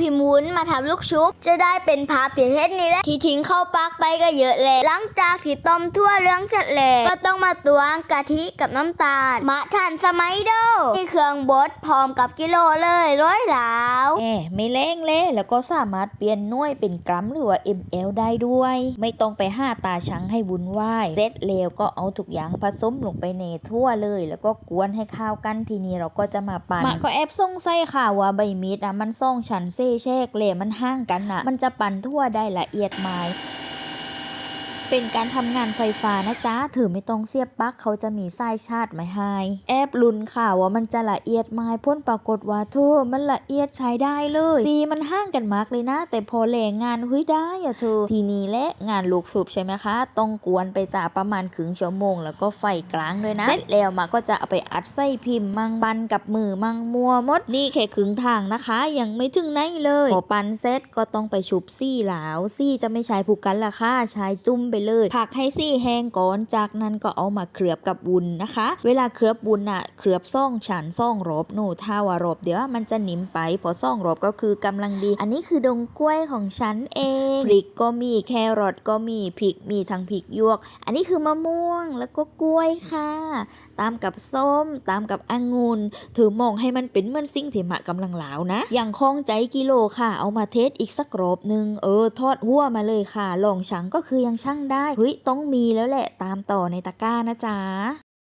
พิมพ์วุ้นมาทำลูกชุบ จะได้เป็นภาพที่เฮ็ดนี่แหละที่ทิ้งเข้าปากไปก็เยอะเลยหลังจากที่ต้มทั่วเรื่องเสร็จแล้วก็ต้องมาตวงกะทิกับน้ำตาลมะทันสมัยเด้อมีเครื่องบดพร้อมกับกิโลเลยร้อยหลาวแหมไม่เล่งเล่แล้วก็สามารถเปลี่ยนหน่วยเป็นกรัมหรือว่า ml ได้ด้วย ไม่ต้องไปห้าตาช้างให้วุ่นวายเสร็จแล้วก็เอาทุกอย่างผสมลงไปในทั่วเลย แล้วก็กวนให้เข้ากันทีนี้เราก็จะมาปั่นมะก็แอบสงสัยค่ะว่าใบมีดอะมันซ่องชันเซ่แชกเล่มันห่างกันอะ มันจะปั่นทั่วได้ละเอียดไหม เป็นการทำงานไฟฟ้านะจ๊ะถือไม่ต้องเสียบปลั๊กเขาจะมีสายชาร์จไม้ให้แอบลุ้นค่ะว่ามันจะละเอียดไหมพ้นปรากฏว่าโธ่มันละเอียดใช้ได้เลยสีมันห่างกันมากเลยนะ แต่พอแหลงงานเฮ้ยได้อะเธอ ทีนี้และงานลูกสูบใช่ไหมคะ ต้องกวนไปจ่าประมาณครึ่งชั่วโมง แล้วก็ไฟกลางเลยนะเสร็จแล้วมาก็จะเอาไปอัดไส้พิมพ์มังบันกับมือมังมัวมดนี่แค่ครึ่งทางนะคะ ยังไม่ถึงไหนเลยพอปันเสร็จก็ต้องไปชุบซี่หลาวซี่จะไม่ใช้ผูกกันละค่ะใช้จุ่มไปเลยผักให้ซี่แห้งก่อนจากนั้นก็เอามาเคลือบกับวุ้นนะคะ เวลาเคลือบวุ้นอะเคลือบซ่องฉันซ่องรบหนูถ้าว่ารบเดี๋ยวมันจะหนิมไปพอซ่องรบก็คือกำลังดี อันนี้คือดงกล้วยของฉันเองพริกก็มีแครอทก็มีพริกมีทั้งพริกยวก อันนี้คือมะม่วงแล้วก็กล้วยค่ะ ตามกับส้ม ตามกับองุ่นถือมองให้มันเป็นเหมือนสิ่งที่มะกำลังหลาวนะ อย่างคล้องใจกิโลค่ะ เอามาเทสอีกสักรอบหนึ่งเออทอดหัวมาเลยค่ะลองชังก็คือยังช่างได้เฮ้ยต้องมีแล้วแหละตามต่อในตะกร้านะจ๊ะ